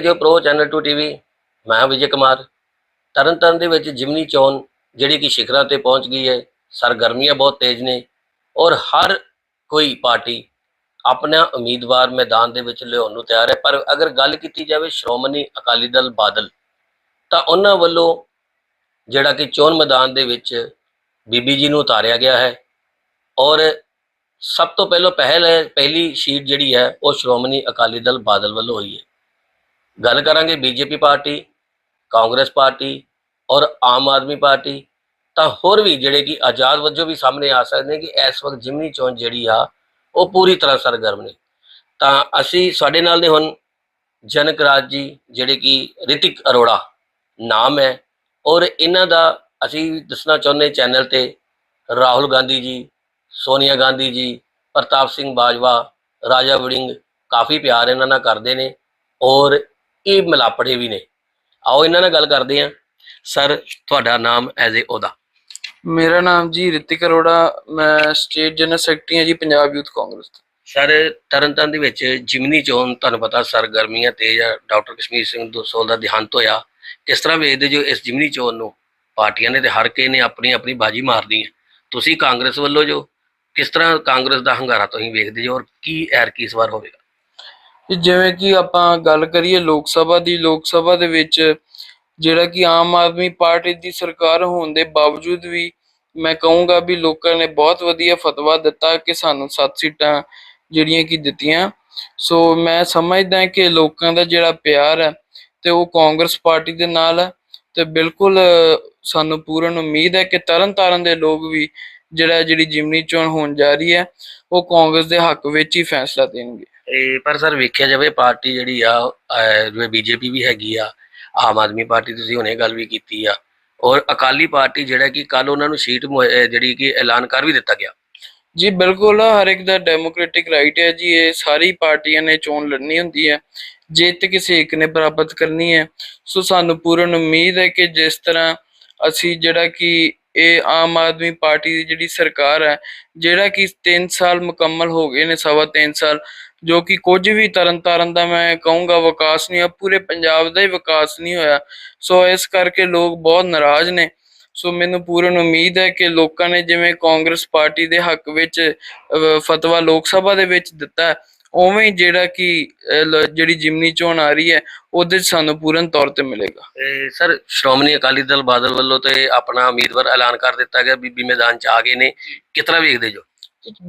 ਰਹੇ ਜੋ pro, channel 2 TV, ਮੈਂ ਵਿਜੇ ਕੁਮਾਰ। ਤਰਨਤਾਰਨ ਦੇ ਵਿੱਚ ਜਿਮਨੀ ਚੋਣ ਜਿਹੜੀ ਕਿ ਸ਼ਿਖਰਾਂ ਤੇ ਪਹੁੰਚ ਗਈ ਹੈ, ਸਰਗਰਮੀਆਂ ਬਹੁਤ ਤੇਜ਼ ਨੇ ਔਰ ਹਰ ਕੋਈ ਪਾਰਟੀ ਆਪਣਾ ਉਮੀਦਵਾਰ ਮੈਦਾਨ ਦੇ ਵਿੱਚ ਲਿਆਉਣ ਨੂੰ ਤਿਆਰ ਹੈ। ਪਰ ਅਗਰ ਗੱਲ ਕੀਤੀ ਜਾਵੇ ਸ਼੍ਰੋਮਣੀ ਅਕਾਲੀ ਦਲ ਬਾਦਲ, ਤਾਂ ਉਹਨਾਂ ਵੱਲੋਂ ਜਿਹੜਾ ਕਿ ਚੋਣ ਮੈਦਾਨ ਦੇ ਵਿੱਚ ਬੀਬੀ ਜੀ ਨੂੰ ਉਤਾਰਿਆ ਗਿਆ ਹੈ ਔਰ ਸਭ ਤੋਂ ਪਹਿਲਾਂ ਪਹਿਲ ਹੈ, ਪਹਿਲੀ ਸ਼ੀਟ ਜਿਹੜੀ ਹੈ, ਉਹ ਸ਼੍ਰੋਮਣੀ ਅਕਾਲੀ ਦਲ ਬਾਦਲ ਵੱਲੋਂ ਹੋਈ ਹੈ। ਗੱਲ ਕਰਾਂਗੇ ਬੀਜੇਪੀ ਪਾਰਟੀ, ਕਾਂਗਰਸ ਪਾਰਟੀ ਔਰ ਆਮ ਆਦਮੀ ਪਾਰਟੀ, ਤਾਂ ਹੋਰ ਵੀ ਜਿਹੜੇ ਕਿ ਆਜ਼ਾਦ ਵਜੋਂ ਵੀ ਸਾਹਮਣੇ ਆ ਸਕਦੇ ਨੇ ਕਿ ਇਸ ਵਕਤ ਜਿਮਨੀ ਚੋਣ ਜਿਹੜੀ ਆ, ਉਹ ਪੂਰੀ ਤਰ੍ਹਾਂ ਸਰਗਰਮ ਨੇ। ਤਾਂ ਅਸੀਂ ਸਾਡੇ ਨਾਲ ਨੇ ਹੁਣ ਜਨਕ ਰਾਜ ਜੀ, ਜਿਹੜੇ ਕਿ ਰਿਤਿਕ ਅਰੋੜਾ ਨਾਮ ਹੈ ਔਰ ਇਹਨਾਂ ਦਾ ਅਸੀਂ ਦੱਸਣਾ ਚਾਹੁੰਦੇ ਚੈਨਲ ਤੇ ਰਾਹੁਲ ਗਾਂਧੀ ਜੀ, ਸੋਨੀਆ ਗਾਂਧੀ ਜੀ, ਪ੍ਰਤਾਪ ਸਿੰਘ ਬਾਜਵਾ, ਰਾਜਾ ਵੜਿੰਗ ਕਾਫੀ ਪਿਆਰ ਇਹਨਾਂ ਨਾਲ ਕਰਦੇ ਨੇ ਔਰ ਇਹ ਮਿਲਾਪੜੇ ਵੀ ਨੇ। ਆਓ ਇਹਨਾਂ ਨਾਲ ਗੱਲ ਕਰਦੇ ਹਾਂ। ਸਰ ਤੁਹਾਡਾ ਨਾਮ ਐਜ਼ ਏ ਉਹਦਾ। ਮੇਰਾ ਨਾਮ ਜੀ ਰਿਤਿਕ ਅਰੋੜਾ। ਮੈਂ ਸਟੇਟ ਜਨਰਲ ਸੈਕਟਰੀ ਹਾਂ ਜੀ ਪੰਜਾਬ ਯੂਥ ਕਾਂਗਰਸ ਤੋਂ। ਸਰ ਤਰਨਤਾਰਨ ਦੇ ਵਿੱਚ ਜਿਮਨੀ ਚੋਣ ਤੁਹਾਨੂੰ ਪਤਾ ਸਰਗਰਮੀਆਂ ਤੇਜ਼ ਆ ਡਾਕਟਰ ਕਸ਼ਮੀਰ ਸਿੰਘ ਦੋਸੋਲ ਦਾ ਦੇਹਾਂਤ ਹੋਇਆ। ਕਿਸ ਤਰ੍ਹਾਂ ਵੇਖਦੇ ਜੋ ਇਸ ਜਿਮਨੀ ਚੋਣ ਨੂੰ ਪਾਰਟੀਆਂ ਨੇ ਤੇ ਹਰ ਕਿਸੇ ਨੇ ਆਪਣੀ ਆਪਣੀ ਬਾਜੀ ਮਾਰਨੀ ਹੈ। ਤੁਸੀਂ ਕਾਂਗਰਸ ਵੱਲੋਂ ਜੋ ਕਿਸ ਤਰ੍ਹਾਂ ਕਾਂਗਰਸ ਦਾ ਹੰਗਾਰਾ ਤੁਸੀਂ ਵੇਖਦੇ ਜੋ ਔਰ ਕੀ ਐਰ ਕੀ ਇਸ ਵਾਰ ਹੋਵੇਗਾ? ਕਿ ਜਿਵੇਂ ਕਿ ਆਪਾਂ ਗੱਲ ਕਰੀਏ ਲੋਕ ਸਭਾ ਦੀ, ਲੋਕ ਸਭਾ ਦੇ ਵਿੱਚ ਜਿਹੜਾ ਕਿ ਆਮ ਆਦਮੀ ਪਾਰਟੀ ਦੀ ਸਰਕਾਰ ਹੋਣ ਦੇ ਬਾਵਜੂਦ ਵੀ ਮੈਂ ਕਹੂੰਗਾ ਵੀ ਲੋਕਾਂ ਨੇ ਬਹੁਤ ਵਧੀਆ ਫਤਵਾ ਦਿੱਤਾ ਕਿ ਸਾਨੂੰ 7 ਸੀਟਾਂ ਜਿਹੜੀਆਂ ਕਿ ਦਿੱਤੀਆਂ। ਸੋ ਮੈਂ ਸਮਝਦਾ ਕਿ ਲੋਕਾਂ ਦਾ ਜਿਹੜਾ ਪਿਆਰ ਹੈ ਤੇ ਉਹ ਕਾਂਗਰਸ ਪਾਰਟੀ ਦੇ ਨਾਲ ਹੈ ਤੇ ਬਿਲਕੁਲ ਸਾਨੂੰ ਪੂਰਨ ਉਮੀਦ ਹੈ ਕਿ ਤਰਨ ਤਾਰਨ ਦੇ ਲੋਕ ਵੀ ਜਿਹੜਾ ਜਿਹੜੀ ਜਿਮਨੀ ਚੋਣ ਹੋਣ ਜਾ ਰਹੀ ਹੈ, ਉਹ ਕਾਂਗਰਸ ਦੇ ਹੱਕ ਵਿੱਚ ਹੀ ਫੈਸਲਾ ਦੇਣਗੇ। ਇਹ ਪਰ ਸਰ ਵੇਖਿਆ ਜਾਵੇ ਪਾਰਟੀ ਜਿਹੜੀ ਆ, ਅਹ ਜਿਵੇਂ ਬੀਜੇਪੀ ਵੀ ਹੈਗੀ ਆ, ਆਮ ਆਦਮੀ ਪਾਰਟੀ ਤੁਸੀਂ ਹੁਣੇ ਗੱਲ ਵੀ ਕੀਤੀ ਆ, ਔਰ ਅਕਾਲੀ ਪਾਰਟੀ ਜਿਹੜਾ ਕਿ ਕੱਲ ਉਹਨਾਂ ਨੂੰ ਸੀਟ ਮੁਹ- ਅਹ ਜਿਹੜੀ ਕਿ ਐਲਾਨ ਕਰ ਵੀ ਦਿੱਤਾ ਗਿਆ। ਜੀ, ਬਿਲਕੁਲ ਹਰ ਇੱਕ ਦਾ ਡੈਮੋਕ੍ਰੈਟਿਕ ਰਾਈਟ ਹੈ ਜੀ, ਇਹ ਸਾਰੀ ਪਾਰਟੀਆਂ ਨੇ ਚੋਣ ਲੜਨੀ ਹੁੰਦੀ ਹੈ, ਜਿੱਤ ਕਿਸੇ ਇੱਕ ਨੇ ਪ੍ਰਾਪਤ ਕਰਨੀ ਹੈ। ਸੋ ਸਾਨੂੰ ਪੂਰਨ ਉਮੀਦ ਹੈ ਕਿ ਜਿਸ ਤਰ੍ਹਾਂ ਅਸੀਂ ਜਿਹੜਾ ਕਿ ਇਹ ਆਮ ਆਦਮੀ ਪਾਰਟੀ ਦੀ ਜਿਹੜੀ ਸਰਕਾਰ ਹੈ ਜਿਹੜਾ ਕਿ 3 ਸਾਲ ਮੁਕੰਮਲ ਹੋ ਗਏ ਨੇ ਸਵਾ 3 ਸਾਲ ਜੋ ਕਿ ਕੁਝ ਵੀ ਤਰਨਤਾਰਨ ਦਾ ਮੈਂ ਕਹੂੰਗਾ ਵਿਕਾਸ ਨਹੀਂ ਹੋਇਆ ਪੂਰੇ ਪੰਜਾਬ ਦਾ ਹੀ ਵਿਕਾਸ ਨਹੀਂ ਹੋਇਆ। ਸੋ ਇਸ ਕਰਕੇ ਲੋਕ ਬਹੁਤ ਨਾਰਾਜ਼ ਨੇ। ਸੋ ਮੈਨੂੰ ਪੂਰਨ ਉਮੀਦ ਹੈ ਕਿ ਲੋਕਾਂ ਨੇ ਜਿਵੇਂ ਕਾਂਗਰਸ ਪਾਰਟੀ ਦੇ ਹੱਕ ਵਿੱਚ ਅਹ, ਫਤਵਾ ਲੋਕ ਸਭਾ ਦੇ ਵਿੱਚ ਦਿੱਤਾ ਉਵੇਂ ਜਿਹੜਾ ਕਿ ਜਿਹੜੀ ਜਿਮਨੀ ਚੋਣ ਆ ਰਹੀ ਹੈ ਉਹਦੇ ਸਾਨੂੰ ਪੂਰਨ ਤੌਰ ਤੇ ਮਿਲੇਗਾ। ਸਰ ਸ਼੍ਰੋਮਣੀ ਅਕਾਲੀ ਦਲ ਬਾਦਲ ਵੱਲੋਂ ਤੇ ਆਪਣਾ ਉਮੀਦਵਾਰ ਐਲਾਨ ਕਰ ਦਿੱਤਾ ਗਿਆ ਬੀਬੀ ਮੈਦਾਨ ਚ ਆ ਗਏ ਨੇ। ਤਰ੍ਹਾਂ ਵੇਖਦੇ ਜੋ?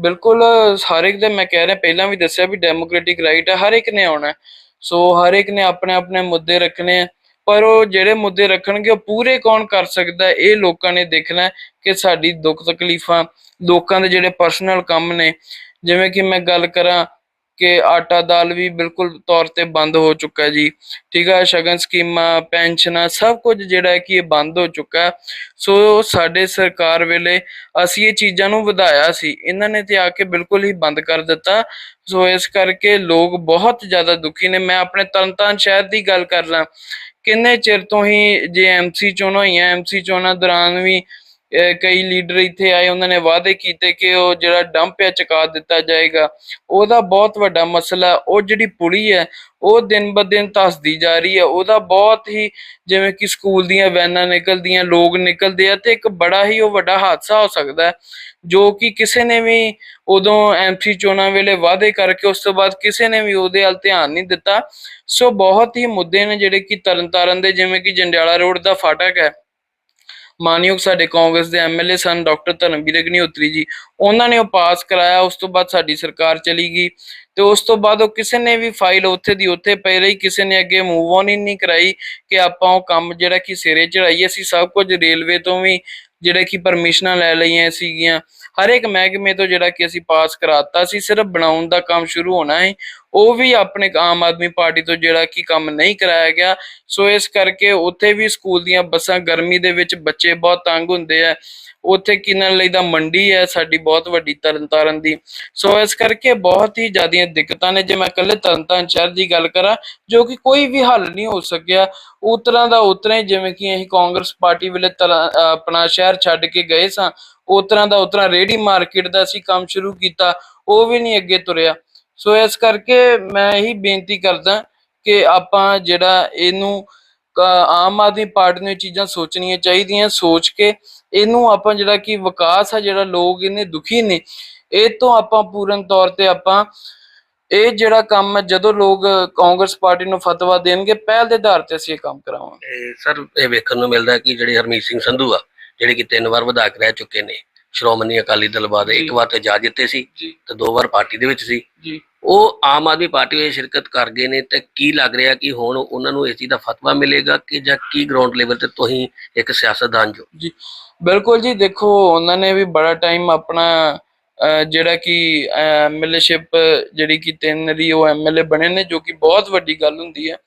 ਬਿਲਕੁਲ ਹਰ ਇੱਕ ਦਾ ਮੈਂ ਕਹਿ ਰਿਹਾ ਪਹਿਲਾਂ ਵੀ ਦੱਸਿਆ ਵੀ ਡੈਮੋਕ੍ਰੈਟਿਕ ਰਾਈਟ ਹੈ ਹਰ ਇੱਕ ਨੇ ਆਉਣਾ। ਸੋ ਹਰ ਇੱਕ ਨੇ ਆਪਣੇ ਆਪਣੇ ਮੁੱਦੇ ਰੱਖਣੇ ਆ ਪਰ ਉਹ ਜਿਹੜੇ ਮੁੱਦੇ ਰੱਖਣਗੇ ਉਹ ਪੂਰੇ ਕੌਣ ਕਰ ਸਕਦਾ ਇਹ ਲੋਕਾਂ ਨੇ ਦੇਖਣਾ ਕਿ ਸਾਡੀ ਦੁੱਖ ਤਕਲੀਫਾਂ ਲੋਕਾਂ ਦੇ ਜਿਹੜੇ ਪਰਸਨਲ ਕੰਮ ਨੇ ਜਿਵੇਂ ਕਿ ਮੈਂ ਗੱਲ ਕਰਾਂ ਕਿ ਆਟਾ ਦਾਲ ਵੀ ਬਿਲਕੁਲ ਤੌਰ ਤੇ ਬੰਦ ਹੋ ਚੁੱਕਾ ਜੀ। ਠੀਕ ਹੈ ਸ਼ਗਨ ਸਕੀਮਾਂ, ਪੈਨਸ਼ਨਾਂ, ਸਭ ਕੁਝ ਜਿਹੜਾ ਹੈ ਕਿ ਇਹ ਬੰਦ ਹੋ ਚੁੱਕਾ ਸੋ ਸਾਡੇ ਸਰਕਾਰ ਵੇਲੇ ਅਸੀਂ ਇਹ ਚੀਜ਼ਾਂ ਨੂੰ ਵਧਾਇਆ ਸੀ। ਇਹਨਾਂ ਨੇ ਤੇ ਆ ਕੇ ਬਿਲਕੁਲ ਹੀ ਬੰਦ ਕਰ ਦਿੱਤਾ। ਸੋ ਇਸ ਕਰਕੇ ਲੋਕ ਬਹੁਤ ਜ਼ਿਆਦਾ ਦੁਖੀ ਨੇ। ਮੈਂ ਆਪਣੇ ਤਰਨਤਾਰਨ ਸ਼ਹਿਰ ਦੀ ਗੱਲ ਕਰ ਲਾਂ। ਕਿੰਨੇ ਚਿਰ ਤੋਂ ਹੀ ਜੇ ਐਮਸੀ ਚੋਣਾਂ ਹੋਈਆਂ ਐਮਸੀ ਚੋਣਾਂ ਦੌਰਾਨ ਵੀ ਕਈ ਲੀਡਰ ਇੱਥੇ ਆਏ, ਉਹਨਾਂ ਨੇ ਵਾਅਦੇ ਕੀਤੇ ਕਿ ਉਹ ਜਿਹੜਾ ਡੰਪ ਹੈ ਚੁਕਾ ਦਿੱਤਾ ਜਾਏਗਾ। ਉਹਦਾ ਬਹੁਤ ਵੱਡਾ ਮਸਲਾ ਉਹ ਜਿਹੜੀ ਪੁਲੀ ਹੈ, ਉਹ ਦਿਨ ਬ ਦਿਨ ਧੱਸਦੀ ਜਾ ਰਹੀ ਹੈ। ਉਹਦਾ ਬਹੁਤ ਹੀ ਜਿਵੇਂ ਕਿ ਸਕੂਲ ਦੀਆਂ ਵੈਨਾਂ ਨਿਕਲਦੀਆਂ, ਲੋਕ ਨਿਕਲਦੇ ਆ ਤੇ ਇੱਕ ਬੜਾ ਹੀ ਉਹ ਵੱਡਾ ਹਾਦਸਾ ਹੋ ਸਕਦਾ ਹੈ, ਜੋ ਕਿ ਕਿਸੇ ਨੇ ਵੀ ਉਦੋਂ ਐਮਸੀ ਚੋਣਾਂ ਵੇਲੇ ਵਾਅਦੇ ਕਰਕੇ ਉਸ ਤੋਂ ਬਾਅਦ ਕਿਸੇ ਨੇ ਵੀ ਉਹਦੇ ਵੱਲ ਧਿਆਨ ਨਹੀਂ ਦਿੱਤਾ। ਸੋ ਬਹੁਤ ਹੀ ਮੁੱਦੇ ਨੇ ਜਿਹੜੇ ਕਿ ਤਰਨਤਾਰਨ ਦੇ, ਜਿਵੇਂ ਕਿ ਜੰਡਿਆਲਾ ਰੋਡ ਦਾ ਫਾਟਕ ਹੈ। ਮਾਨਯੋਗ ਸਾਡੇ ਕਾਂਗਰਸ ਦੇ ਐਮਐਲਏ ਸਨ, ਡਾਕਟਰ ਧਰਮਵੀਰ ਅਗਨੀਹੋਤਰੀ ਜੀ। ਉਹਨਾਂ ਨੇ ਉਹ ਪਾਸ ਕਰਾਇਆ, ਉਸ ਤੋਂ ਬਾਅਦ ਸਾਡੀ ਸਰਕਾਰ ਚਲੀ ਗਈ। ਤੇ ਉਸ ਤੋਂ ਬਾਅਦ ਉਹ ਕਿਸੇ ਨੇ ਵੀ ਫਾਈਲ ਉੱਥੇ ਦੀ ਉੱਥੇ ਪਈ ਰਹੀ, ਕਿਸੇ ਨੇ ਅੱਗੇ ਮੂਵ ਔਨ ਹੀ ਨਹੀਂ ਕਰਾਈ ਕਿ ਆਪਾਂ ਉਹ ਕੰਮ ਜਿਹੜਾ ਕਿ ਸਿਰੇ ਚੜਾਈ, ਅਸੀਂ ਸਭ ਕੁਝ ਰੇਲਵੇ ਤੋਂ ਵੀ ਜਿਹੜੇ ਕਿ ਪਰਮਿਸ਼ਨਾਂ ਲੈ ਲਈਆਂ ਸੀਗੀਆਂ। ਹਰ ਇੱਕ ਮਹਿਕਮੇ ਤੋਂ ਜਿਹੜਾ ਕਿ ਅਸੀਂ ਪਾਸ ਕਰਾਤਾ ਸੀ, ਸਿਰਫ ਬਣਾਉਣ ਦਾ ਕੰਮ ਸ਼ੁਰੂ ਹੋਣਾ ਹੈ। ਉਹ ਵੀ ਆਪਣੇ ਆਮ ਆਦਮੀ ਪਾਰਟੀ ਤੋਂ ਜਿਹੜਾ ਕਿ ਕੰਮ ਨਹੀਂ ਕਰਾਇਆ ਗਿਆ। ਸੋ ਇਸ ਕਰਕੇ ਉੱਥੇ ਵੀ ਸਕੂਲ ਦੀਆਂ ਬੱਸਾਂ ਗਰਮੀ ਦੇ ਵਿੱਚ ਬੱਚੇ ਬਹੁਤ ਤੰਗ ਹੁੰਦੇ ਆ। ਉੱਥੇ ਕਿੰਨਣ ਲਈ ਦਾ ਮੰਡੀ ਹੈ ਸਾਡੀ ਬਹੁਤ ਵੱਡੀ ਤਰਨਤਾਰਨ ਦੀ। ਸੋ ਇਸ ਕਰਕੇ ਬਹੁਤ ਹੀ ਜ਼ਿਆਦੀਆਂ ਦਿੱਕਤਾਂ ਨੇ। ਜੇ ਮੈਂ ਇਕੱਲੇ ਤਰਨਤਾਰਨ ਸ਼ਹਿਰ ਦੀ ਗੱਲ ਕਰਾਂ, ਜੋ ਕਿ ਕੋਈ ਵੀ ਹੱਲ ਨਹੀਂ ਹੋ ਸਕਿਆ, ਉਤਰਾਂ ਦਾ ਉਤਰਾਂ ਹੀ ਜਿਵੇਂ ਕਿ ਅਸੀਂ ਕਾਂਗਰਸ ਪਾਰਟੀ ਵੇਲੇ ਤਰਾਂ- ਆਪਣਾ ਸ਼ਹਿਰ ਛੱਡ ਕੇ ਗਏ ਸਾਂ, ਉਤਰਾਂ ਦਾ ਉਤਰਾਂ ਰੇੜੀ ਮਾਰਕੀਟ ਦਾ ਅਸੀਂ ਕੰਮ ਸ਼ੁਰੂ ਕੀਤਾ, ਉਹ ਵੀ ਨਹੀਂ ਅੱਗੇ ਤੁਰਿਆ। ਸੋ ਇਸ ਕਰਕੇ ਮੈਂ ਇਹੀ ਬੇਨਤੀ ਕਰਦਾ ਕਿ ਆਪਾਂ ਜਿਹੜਾ ਇਹਨੂੰ ਆਮ ਆਦਮੀ ਪਾਰਟੀ ਨੂੰ ਚੀਜ਼ਾਂ ਸੋਚਣੀਆਂ ਚਾਹੀਦੀਆਂ ਸੋਚ ਕੇ ਇਹਨੂੰ ਆਪਾਂ ਜਿਹੜਾ ਕਿ ਵਿਕਾਸ ਆ ਜਿਹੜਾ ਲੋਕ ਇਹਨੇ ਦੁਖੀ ਨੇ ਇਹ ਤੋਂ ਆਪਾਂ ਪੂਰਨ ਤੌਰ ਤੇ ਆਪਾਂ ਇਹ ਜਿਹੜਾ ਕੰਮ ਹੈ ਜਦੋਂ ਲੋਕ ਕਾਂਗਰਸ ਪਾਰਟੀ ਨੂੰ ਫਤਵਾ ਦੇਣਗੇ ਪਹਿਲ ਦੇ ਆਧਾਰ ਤੇ ਅਸੀਂ ਇਹ ਕੰਮ ਕਰਾਵਾਂਗੇ। ਸਰ ਇਹ ਵੇਖਣ ਨੂੰ ਮਿਲਦਾ ਕਿ ਜਿਹੜੇ ਹਰਮੀਤ ਸਿੰਘ ਸੰਧੂ ਆ ਜਿਹੜੇ ਕਿ ਤਿੰਨ ਵਾਰ ਵਿਧਾਇਕ ਰਹਿ ਚੁੱਕੇ ਨੇ ਸ਼੍ਰੋਮਣੀ ਅਕਾਲੀ ਦਲ ਬਾਅਦ ਇੱਕ। ਵਾਰ ਤੇ ਜਾ ਜਿੱਤੇ ਸੀ ਤੇ ਦੋ ਵਾਰ ਪਾਰਟੀ ਦੇ ਵਿੱਚ ਸੀ। ਉਹ ਆਮ ਆਦਮੀ ਪਾਰਟੀ ਵਿੱਚ ਸ਼ਿਰਕਤ ਕਰ ਗਏ ਨੇ ਤੇ ਕੀ ਲੱਗ ਰਿਹਾ ਕਿ ਹੁਣ ਉਹਨਾਂ ਨੂੰ ਇਸ ਚੀਜ਼ ਦਾ ਫਤਵਾ ਮਿਲੇਗਾ ਕਿ ਜਾਂ ਕੀ ਗਰਾਊਂਡ ਲੈਵਲ ਤੇ ਤੁਸੀਂ ਇੱਕ ਸਿਆਸਤਦਾਨ ਜੋ? ਜੀ, ਬਿਲਕੁਲ ਜੀ, ਦੇਖੋ, ਉਹਨਾਂ ਨੇ ਵੀ ਬੜਾ ਟਾਈਮ ਆਪਣਾ ਜਿਹੜਾ ਕਿ ਐਮਐਲਏਸ਼ਿਪ ਜਿਹੜੀ ਕਿ ਤਿੰਨ ਰੀ ਉਹ ਐਮਐਲਏ ਬਣੇ ਨੇ, ਜੋ ਕਿ ਬਹੁਤ ਵੱਡੀ ਗੱਲ ਹੁੰਦੀ ਹੈ।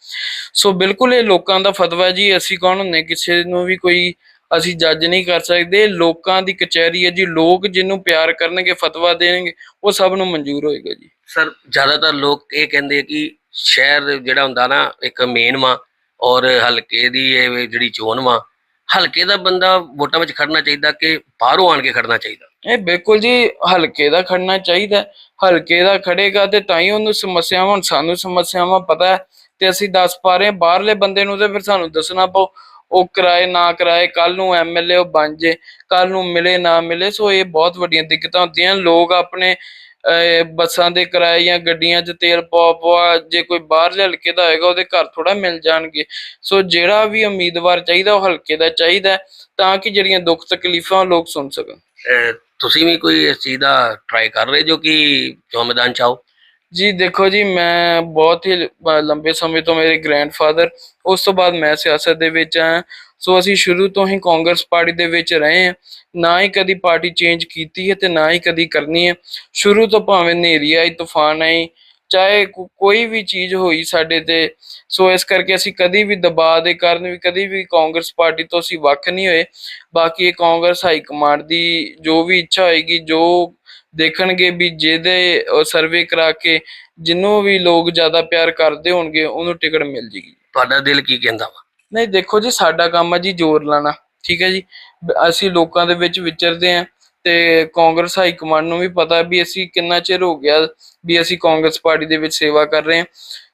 ਸੋ ਬਿਲਕੁਲ ਇਹ ਲੋਕਾਂ ਦਾ ਫਤਵਾ ਜੀ, ਅਸੀਂ ਕੌਣ ਹੁੰਨੇ ਕਿਸੇ ਨੂੰ ਵੀ ਕੋਈ ਅਸੀਂ ਜੱਜ ਨਹੀਂ ਕਰ ਸਕਦੇ। ਲੋਕਾਂ ਦੀ ਕਚਹਿਰੀ ਹੈ ਜੀ, ਲੋਕ ਜਿਹਨੂੰ ਪਿਆਰ ਕਰਨਗੇ, ਫਤਵਾ ਦੇਣਗੇ, ਉਹ ਸਭ ਨੂੰ ਮਨਜ਼ੂਰ ਹੋਏਗਾ ਜੀ। ਸਰ, ਜ਼ਿਆਦਾਤਰ ਲੋਕ ਇਹ ਕਹਿੰਦੇ ਕਿ ਸ਼ਹਿਰ ਜਿਹੜਾ ਹੁੰਦਾ ਨਾ, ਇੱਕ ਮੇਨ ਵਾ ਔਰ ਹਲਕੇ ਦੀ ਇਹ ਜਿਹੜੀ ਚੋਣ ਵਾ, ਹਲਕੇ ਦਾ ਬੰਦਾ ਵੋਟਾਂ ਵਿੱਚ ਖੜਨਾ ਚਾਹੀਦਾ ਕਿ ਬਾਹਰੋਂ ਆਣ ਕੇ ਖੜਨਾ ਚਾਹੀਦਾ? ਇਹ ਬਿਲਕੁਲ ਜੀ, ਹਲਕੇ ਦਾ ਖੜਨਾ ਚਾਹੀਦਾ ਹਲਕੇ ਦਾ ਖੜੇਗਾ ਤੇ ਤਾਂ ਹੀ ਉਹਨੂੰ ਸਮੱਸਿਆਵਾਂ, ਹੁਣ ਸਾਨੂੰ ਸਮੱਸਿਆਵਾਂ ਪਤਾ ਹੈ ਤੇ ਅਸੀਂ ਦੱਸ ਪਾ ਰਹੇ ਬਾਹਰਲੇ ਬੰਦੇ ਨੂੰ ਤੇ ਫਿਰ ਸਾਨੂੰ ਦੱਸਣਾ ਪਊ, ਉਹ ਕਰਾਏ ਨਾ ਕਰਾਏ ਕੱਲ ਨੂੰ ਐਮਐਲਏ ਉਹ ਬਣ ਜੇ ਕੱਲ ਨੂੰ ਮਿਲੇ ਨਾ ਮਿਲੇ, ਸੋ ਇਹ ਬਹੁਤ ਵੱਡੀਆਂ ਦਿੱਕਤਾਂ ਹੁੰਦੀਆਂ, ਲੋਕ ਆਪਣੇ ਬੱਸਾਂ ਦੇ ਕਿਰਾਏ ਜਾਂ ਗੱਡੀਆਂ 'ਚ ਤੇਲ ਪਵਾ ਪਵਾ ਜੇ ਕੋਈ ਬਾਹਰਲੇ ਹਲਕੇ ਦਾ ਹੋਏਗਾ ਉਹਦੇ ਘਰ ਥੋੜਾ ਮਿਲ ਜਾਣਗੇ। ਸੋ ਜਿਹੜਾ ਵੀ ਉਮੀਦਵਾਰ ਚਾਹੀਦਾ ਉਹ ਹਲਕੇ ਦਾ ਚਾਹੀਦਾ ਤਾਂ ਕਿ ਜਿਹੜੀਆਂ ਦੁੱਖ ਤਕਲੀਫਾਂ ਲੋਕ ਸੁਣ ਸਕਣ। ਤੁਸੀਂ ਵੀ ਕੋਈ ਇਸ ਚੀਜ਼ ਦਾ ਟਰਾਈ ਕਰ ਰਹੇ ਜੋ ਕਿ ਚੋਣ ਮੈਦਾਨ ਚ ਆਓ? ਜੀ ਦੇਖੋ ਜੀ ਮੈਂ ਬਹੁਤ ਹੀ ਲੰਬੇ ਸਮੇਂ ਤੋਂ ਮੇਰੇ ਗ੍ਰੈਂਡਫਾਦਰ ਉਸ ਤੋਂ ਬਾਅਦ ਮੈਂ ਸਿਆਸਤ ਦੇ ਵਿੱਚ ਆਇਆ ਸੋ ਅਸੀਂ ਸ਼ੁਰੂ ਤੋਂ ਹੀ ਕਾਂਗਰਸ ਪਾਰਟੀ ਦੇ ਵਿੱਚ ਰਹੇ ਹਾਂ। ਨਾ ਹੀ ਕਦੀ ਪਾਰਟੀ ਚੇਂਜ ਕੀਤੀ ਹੈ ਤੇ ਨਾ ਹੀ ਕਦੀ ਕਰਨੀ ਹੈ। ਸ਼ੁਰੂ ਤੋਂ ਭਾਵੇਂ ਹਨੇਰੀ ਆਈ, ਤੂਫਾਨ ਆਈ, ਚਾਹੇ ਕੋਈ ਵੀ ਚੀਜ਼ ਹੋਈ ਸਾਡੇ ਤੇ। ਸੋ ਇਸ ਕਰਕੇ ਅਸੀਂ ਕਦੀ ਵੀ ਦਬਾਅ ਦੇ ਕਾਰਨ ਵੀ ਕਦੀ ਵੀ ਕਾਂਗਰਸ ਪਾਰਟੀ ਤੋਂ ਅਸੀਂ ਵੱਖ ਨਹੀਂ ਹੋਏ। ਬਾਕੀ ਇਹ ਕਾਂਗਰਸ ਹਾਈ ਕਮਾਂਡ ਦੀ ਜੋ ਵੀ ਇੱਛਾ ਹੋਏਗੀ, ਜੋ ਦੇਖਣਗੇ ਵੀ ਜਿਹਦੇ ਸਰਵੇ ਕਰਾ ਕੇ ਜਿਹਨੂੰ ਵੀ ਲੋਕ ਜ਼ਿਆਦਾ ਪਿਆਰ ਕਰਦੇ ਹੋਣਗੇ, ਉਹਨੂੰ ਟਿਕਟ ਮਿਲ ਜੇਗੀ। ਤੁਹਾਡਾ ਦਿਲ ਕੀ ਕਹਿੰਦਾ ਵਾ? ਨਹੀਂ, ਦੇਖੋ ਜੀ, ਸਾਡਾ ਕੰਮ ਹੈ ਜੀ ਜ਼ੋਰ ਲਾਣਾ ਠੀਕ ਹੈ ਜੀ? ਅਸੀਂ ਲੋਕਾਂ ਦੇ ਵਿੱਚ ਵਿਚਰਦੇ ਆਂ ਤੇ ਕਾਂਗਰਸ ਹਾਈ ਕਮਾਂਡ ਨੂੰ ਵੀ ਪਤਾ ਵੀ ਅਸੀਂ ਕਿੰਨਾ ਚਿਰ ਹੋ ਗਿਆ ਵੀ ਅਸੀਂ ਕਾਂਗਰਸ ਪਾਰਟੀ ਦੇ ਵਿੱਚ ਸੇਵਾ ਕਰ ਰਹੇ ਹਾਂ।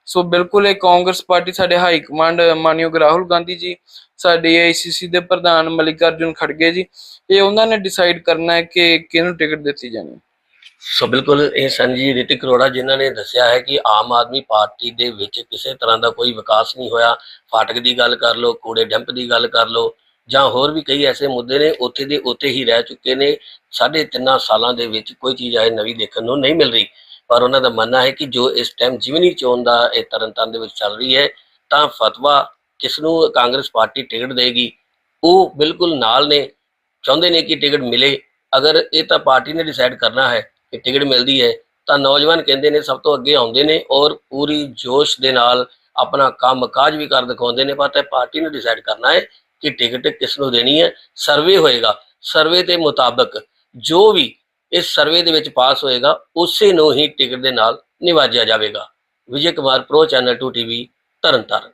ਸੋ ਬਿਲਕੁਲ ਇਹ ਕਾਂਗਰਸ ਪਾਰਟੀ ਸਾਡੇ ਹਾਈ ਕਮਾਂਡ, ਮਾਨਯੋਗ ਰਾਹੁਲ ਗਾਂਧੀ ਜੀ, ਸਾਡੇ ਆਈਸੀਸੀ ਦੇ ਪ੍ਰਧਾਨ ਮਲਿਕਾਰਜੁਨ ਖੜਗੇ ਜੀ, ਇਹ ਉਹਨਾਂ ਨੇ ਡਿਸਾਈਡ ਕਰਨਾ ਹੈ ਕਿ ਕਿਹਨੂੰ ਟਿਕਟ ਦਿੱਤੀ ਜਾਣੀ ਸੋ ਬਿਲਕੁਲ ਇਹ ਸਨ ਜੀ ਰਿਤਿਕ ਅਰੋੜਾ ਜਿਨ੍ਹਾਂ ਨੇ ਦੱਸਿਆ ਹੈ ਕਿ ਆਮ ਆਦਮੀ ਪਾਰਟੀ ਦੇ ਵਿੱਚ ਕਿਸੇ ਤਰ੍ਹਾਂ ਦਾ ਕੋਈ ਵਿਕਾਸ ਨਹੀਂ ਹੋਇਆ। ਫਾਟਕ ਦੀ ਗੱਲ ਕਰ ਲਓ, ਕੂੜੇ ਡੰਪ ਦੀ ਗੱਲ ਕਰ ਲਓ ਜਾਂ ਹੋਰ ਵੀ ਕਈ ਐਸੇ ਮੁੱਦੇ ਨੇ, ਉੱਥੇ ਦੇ ਉੱਥੇ ਹੀ ਰਹਿ ਚੁੱਕੇ ਨੇ। ਸਾਢੇ ਤਿੰਨਾਂ ਸਾਲਾਂ ਦੇ ਵਿੱਚ ਕੋਈ ਚੀਜ਼ ਆਏ ਨਵੀਂ ਦੇਖਣ ਨੂੰ ਨਹੀਂ ਮਿਲ ਰਹੀ। ਪਰ ਉਹਨਾਂ ਦਾ ਮੰਨਣਾ ਹੈ ਕਿ ਜੋ ਇਸ ਟਾਈਮ ਜਿਵਨੀ ਚੋਣ ਦਾ ਇਹ ਤਰਨਤਾਰਨ ਦੇ ਵਿੱਚ ਚੱਲ ਰਹੀ ਹੈ, ਤਾਂ ਫਤਵਾ ਕਿਸ ਨੂੰ ਕਾਂਗਰਸ ਪਾਰਟੀ ਟਿਕਟ ਦੇਗੀ? ਉਹ ਬਿਲਕੁਲ ਨਾਲ ਨੇ, ਚਾਹੁੰਦੇ ਨੇ ਕਿ ਟਿਕਟ ਮਿਲੇ। ਅਗਰ ਇਹ ਤਾਂ ਪਾਰਟੀ ਨੇ ਡਿਸਾਈਡ ਕਰਨਾ ਹੈ ਕਿ ਟਿਕਟ ਮਿਲਦੀ ਹੈ, ਤਾਂ ਨੌਜਵਾਨ ਕਹਿੰਦੇ ਨੇ ਸਭ ਤੋਂ ਅੱਗੇ ਆਉਂਦੇ ਨੇ ਔਰ ਪੂਰੀ ਜੋਸ਼ ਦੇ ਨਾਲ ਆਪਣਾ ਕੰਮ ਕਾਜ ਵੀ ਕਰ ਦਿਖਾਉਂਦੇ ਨੇ, ਪਰ ਤਾਂ ਪਾਰਟੀ ਨੇ ਡਿਸਾਈਡ ਕਰਨਾ ਹੈ ਕਿ ਟਿਕਟ ਕਿਸ ਨੂੰ ਦੇਣੀ ਹੈ ਸਰਵੇ ਹੋਏਗਾ ਸਰਵੇ ਦੇ ਮੁਤਾਬਕ ਜੋ ਵੀ ਇਸ ਸਰਵੇ ਦੇ ਵਿੱਚ ਪਾਸ ਹੋਏਗਾ, ਉਸੇ ਨੂੰ ਹੀ ਟਿਕਟ ਦੇ ਨਾਲ ਨਿਵਾਜਿਆ ਜਾਵੇਗਾ। Vijay Kumar pro channel 2 TV Tarn Taran.